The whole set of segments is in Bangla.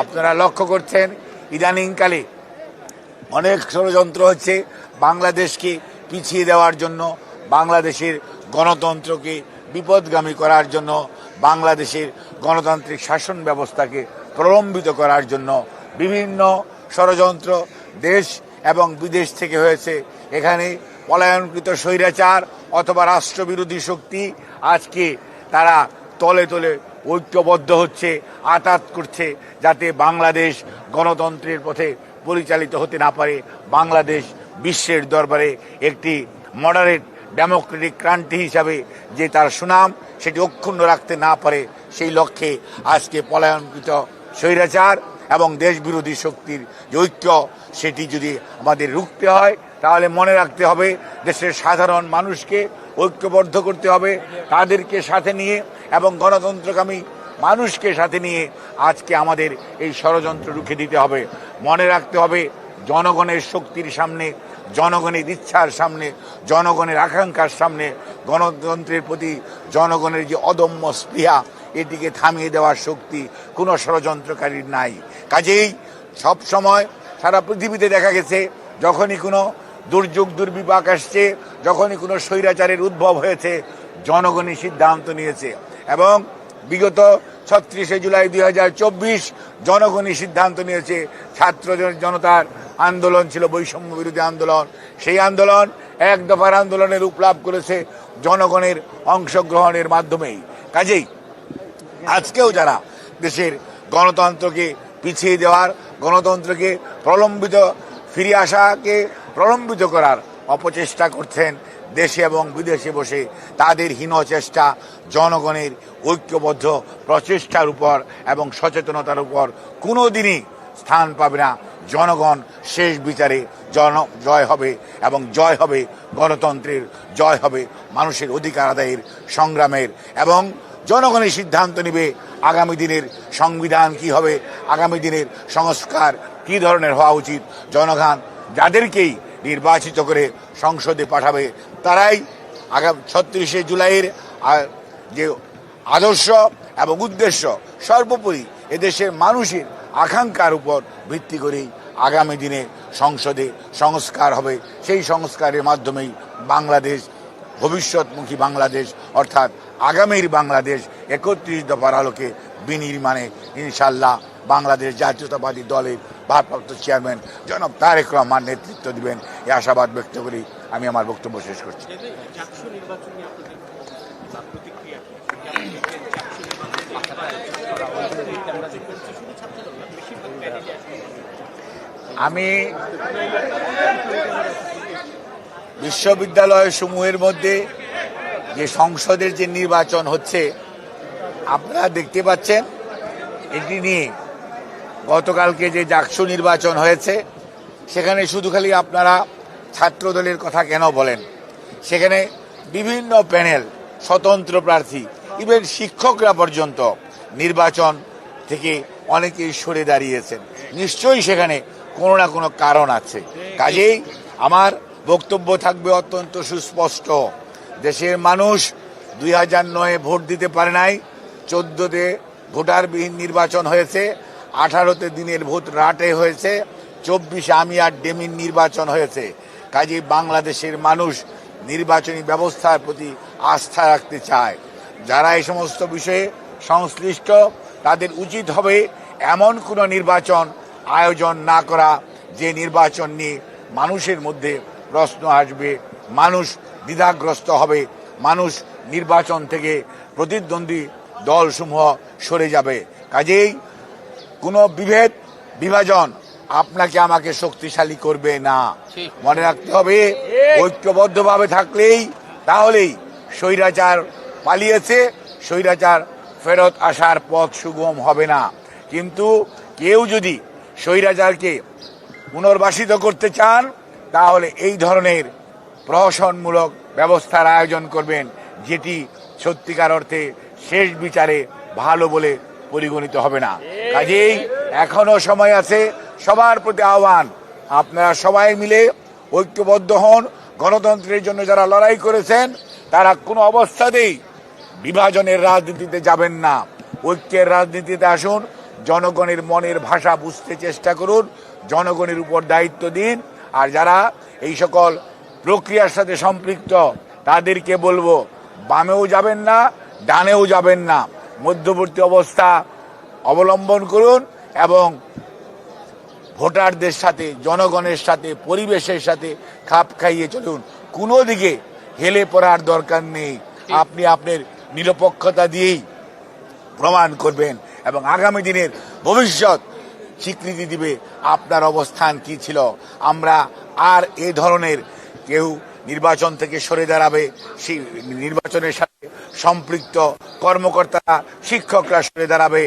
আপনারা লক্ষ্য করছেন, ইদানিংকালে অনেক ষড়যন্ত্র হচ্ছে বাংলাদেশকে পিছিয়ে দেওয়ার জন্য, বাংলাদেশের গণতন্ত্রকে বিপদগামী করার জন্য, বাংলাদেশের গণতান্ত্রিক শাসন ব্যবস্থাকে প্রলম্বিত করার জন্য বিভিন্ন ষড়যন্ত্র দেশ এবং বিদেশ থেকে হয়েছে। এখানে পলায়নকৃত স্বৈরাচার অথবা রাষ্ট্রবিরোধী শক্তি আজকে তারা তলে তলে ঐক্যবদ্ধ হচ্ছে, আতাত করছে যাতে বাংলাদেশ গণতন্ত্রের পথে পরিচালিত হতে না পারে। বাংলাদেশ বিশ্বের দরবারে একটি মডারেট ডেমোক্রেটিক ক্রান্তি হিসাবে যে তার সুনাম সেটি অক্ষুণ্ণ রাখতে না পারে, সেই লক্ষ্যে আজকে পলায়নকৃত স্বৈরাচার এবং দেশবিরোধী শক্তির যে ঐক্য, সেটি যদি আমাদের রুখতে হয়, তাহলে মনে রাখতে হবে দেশের সাধারণ মানুষকে ঐক্যবদ্ধ করতে হবে, তাদেরকে সাথে নিয়ে এবং গণতন্ত্রকামী মানুষকে সাথে নিয়ে আজকে আমাদের এই ষড়যন্ত্র রুখে দিতে হবে। মনে রাখতে হবে জনগণের শক্তির সামনে, জনগণের ইচ্ছার সামনে, জনগণের আকাঙ্ক্ষার সামনে গণতন্ত্রের প্রতি জনগণের যে অদম্য স্পৃহা এটিকে থামিয়ে দেওয়ার শক্তি কোনো ষড়যন্ত্রকারীর নাই। কাজেই সব সময় সারা পৃথিবীতে দেখা গেছে, যখনই কোনো দুর্যোগ, দুর্বিপাক আসছে, যখনই কোনো স্বৈরাচারের উদ্ভব হয়েছে জনগণই সিদ্ধান্ত নিয়েছে। এবং বিগত ছত্রিশে জুলাই দুই হাজার চব্বিশ জনগণই সিদ্ধান্ত নিয়েছে, ছাত্র জনতার আন্দোলন ছিল, বৈষম্য বিরোধী আন্দোলন। সেই আন্দোলন এক দফার আন্দোলনের রূপ লাভ করেছে জনগণের অংশগ্রহণের মাধ্যমেই। কাজেই আজকেও যারা দেশের গণতন্ত্রকে পিছিয়ে দেওয়ার, গণতন্ত্রকে প্রলম্বিত ফিরে আসাকে প্রলম্বিত করার অপচেষ্টা করছেন দেশে এবং বিদেশে বসে, তাদের হীন চেষ্টা জনগণের ঐক্যবদ্ধ প্রচেষ্টার উপর এবং সচেতনতার উপর কোনো দিনই স্থান পাবে না। জনগণ শেষ বিচারে জন, জয় হবে এবং জয় হবে গণতন্ত্রের, জয় হবে মানুষের অধিকার আদায়ের সংগ্রামের এবং জনগণের সিদ্ধান্ত নেবে আগামী দিনের সংবিধান কি হবে, আগামী দিনের সংস্কার কি ধরনের হওয়া উচিত, জনগণ যাদেরকেই নির্বাচিত করে সংসদে পাঠাবে, তারাই আগামী, ছত্রিশে জুলাইয়ের যে আদর্শ এবং উদ্দেশ্য, সর্বোপরি এদেশের মানুষের আকাঙ্ক্ষার উপর ভিত্তি করেই আগামী দিনে সংসদে সংস্কার হবে। সেই সংস্কারের মাধ্যমেই বাংলাদেশ ভবিষ্যৎমুখী বাংলাদেশ অর্থাৎ আগামীর বাংলাদেশ একত্রিশ দফার আলোকে বিনির্মাণে ইনশাল্লাহ বাংলাদেশ জাতীয়তাবাদী দলের ভারপ্রাপ্ত চেয়ারম্যান জনাব তারেক রহমান নেতৃত্ব দিবেন। এই আশাবাদ ব্যক্ত করি আমি আমার বক্তব্য শেষ করছি। আমি বিশ্ববিদ্যালয় সমূহের মধ্যে যে সংসদের যে নির্বাচন হচ্ছে, আপনারা দেখতে পাচ্ছেন, এটি নিয়ে গতকালকে যে জাকসু নির্বাচন হয়েছে, সেখানে শুধু খালি আপনারা ছাত্রদলের কথা কেন বলেন? সেখানে বিভিন্ন প্যানেল, স্বতন্ত্র প্রার্থী, ইভেন শিক্ষকরা পর্যন্ত নির্বাচন থেকে অনেকেই সরে দাঁড়িয়েছেন। নিশ্চয়ই সেখানে কোনো না কোনো কারণ আছে। কাজেই আমার বক্তব্য থাকবে অত্যন্ত সুস্পষ্ট। দেশের মানুষ দুই হাজার নয়ে ভোট দিতে পারে নাই, চোদ্দতে ভোটারবিহীন নির্বাচন হয়েছে, আঠারোতে দিনের ভোট রাটে হয়েছে, চব্বিশে আমি আর ডেমিন নির্বাচন হয়েছে। কাজে বাংলাদেশের মানুষ নির্বাচনী ব্যবস্থার প্রতি আস্থা রাখতে চায়। যারা এই সমস্ত বিষয়ে সংশ্লিষ্ট, তাদের উচিত হবে এমন কোনো নির্বাচন আয়োজন না করা, যে নির্বাচন নিয়ে মানুষের মধ্যে প্রশ্ন আসবে মানুষ দ্বিধাগ্রস্ত হবে মানুষ নির্বাচন থেকে প্রতিদ্বন্দ্বী দলসমূহ সরে যাবে। কাজেই কোনো বিভেদ বিভাজন আপনাকে আমাকে শক্তিশালী করবে না। মনে রাখতে হবে ঐক্যবদ্ধভাবে থাকলেই তাহলেই স্বৈরাচার পালিয়েছে স্বৈরাচার ফেরত আসার পথ সুগম হবে না। কিন্তু কেউ যদি স্বৈরাচারকে পুনর্বাসিত করতে চান তাহলে এই ধরনের প্রহসনমূলক ব্যবস্থার আয়োজন করবেন, যেটি সত্যিকার অর্থে শেষ বিচারে ভালো বলে পরিগণিত হবে না। কাজেই এখনও সময় আছে সবার প্রতি আহ্বান। আপনারা সবাই মিলে ঐক্যবদ্ধ হন। গণতন্ত্রের জন্য যারা লড়াই করেছেন, তারা কোনো অবস্থাতেই বিভাজনের রাজনীতিতে যাবেন না। ঐক্যের রাজনীতিতে আসুন, জনগণের মনের ভাষা বুঝতে চেষ্টা করুন, জনগণের উপর দায়িত্ব দিন আর যারা এই সকল প্রক্রিয়ার সাথে সম্পৃক্ত তাদেরকে বলব বামেও যাবেন না ডানেও যাবেন না। মধ্যবর্তী অবস্থা অবলম্বন করুন এবং ভোটারদের সাথে জনগণের সাথে পরিবেশের সাথে খাপ খাইয়ে চলুন। কোনো দিকে হেলে পড়ার দরকার নেই। আপনি আপনার নিরপেক্ষতা দিয়েই প্রমাণ করবেন এবং আগামী দিনের ভবিষ্যৎ স্বীকৃতি দিবে, আপনার অবস্থান কি ছিল? আমরা আর এ ধরনের কেউ নির্বাচন থেকে সরে দাঁড়াবে সেই নির্বাচনের সাথে সম্পৃক্ত কর্মকর্তারা শিক্ষকরা সরে দাঁড়াবে।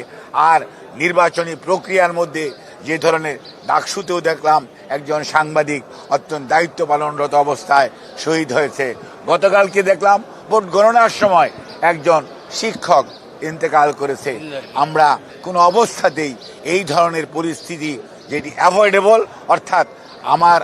আর নির্বাচনী প্রক্রিয়ার মধ্যে যে ধরনের ডাকসুতেও দেখলাম, একজন সাংবাদিক অত্যন্ত দায়িত্ব পালনরত অবস্থায় শহীদ হয়েছে। গতকালকে দেখলাম, ভোট গণনার সময় একজন শিক্ষক ইন্তেকাল করেছে। আমরা কোনো অবস্থাতেই এই ধরনের পরিস্থিতি যেটি অ্যাভয়েডেবল অর্থাৎ আমার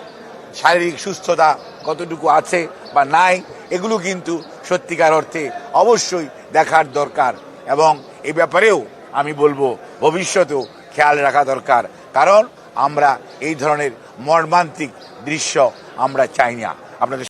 শারীরিক সুস্থতা কতটুকু আছে বা নাই, এগুলো কিন্তু সত্যিকার অর্থে অবশ্যই দেখার দরকার। এবং এ ব্যাপারেও আমি বলব, ভবিষ্যতেও খেয়াল রাখা দরকার। কারণ আমরা এই ধরনের মর্মান্তিক দৃশ্য আমরা চাই না। আপনাদের